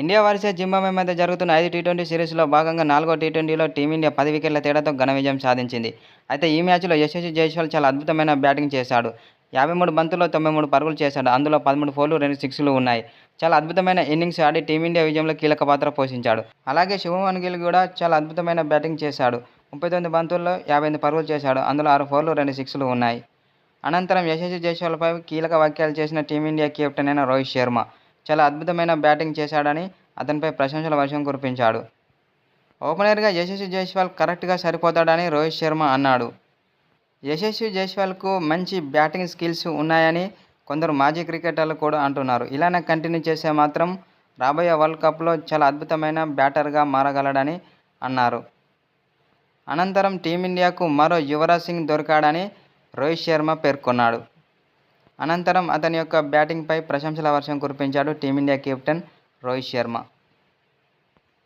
India versus Zimbabwe మధ్య జరుగుతున్న ఐదు టీ ట్వంటీ సిరీస్లో భాగంగా నాలుగో టీ ట్వంటీలో టీమిండియా పది వికెట్ల తేడాతో ఘన విజయం సాధించింది. అయితే ఈ మ్యాచ్లో యశస్వి జైస్వాల్ చాలా అద్భుతమైన బ్యాటింగ్ చేశాడు. యాభై మూడు బంతుల్లో తొంభై మూడు పరుగులు చేశాడు. అందులో పదమూడు ఫోర్లు రెండు సిక్స్లు ఉన్నాయి. చాలా అద్భుతమైన ఇన్నింగ్స్ ఆడి టీమిండియా విజయంలో కీలక పాత్ర పోషించాడు. అలాగే శుభమన్ గిల్ కూడా చాలా అద్భుతమైన బ్యాటింగ్ చేశాడు. ముప్పై తొమ్మిది బంతుల్లో యాభై ఎనిమిది పరుగులు చేశాడు. అందులో ఆరు ఫోర్లు రెండు సిక్స్లు ఉన్నాయి. అనంతరం యశస్వి జైస్వాల్పై కీలక వ్యాఖ్యలు చేసిన టీమిండియా కెప్టెన్ అయిన రోహిత్ శర్మ. చాలా అద్భుతమైన బ్యాటింగ్ చేశాడని అతనిపై ప్రశంసల వర్షం కురిపించాడు. ఓపెనర్గా యశస్వి జైస్వాల్ కరెక్ట్గా సరిపోతాడని రోహిత్ శర్మ అన్నాడు. యశస్వి జైస్వాల్కు మంచి బ్యాటింగ్ స్కిల్స్ ఉన్నాయని కొందరు మాజీ క్రికెటర్లు కూడా అంటున్నారు. ఇలానే కంటిన్యూ చేస్తే మాత్రం రాబోయే వరల్డ్ కప్లో చాలా అద్భుతమైన బ్యాటర్గా మారగలడని అన్నారు. అనంతరం టీమిండియాకు మరో యువరాజ్ సింగ్ దొరికాడని రోహిత్ శర్మ పేర్కొన్నాడు. అనంతరం అతని యొక్క బ్యాటింగ్పై ప్రశంసల వర్షం కురిపించాడు team india captain Rohit Sharma.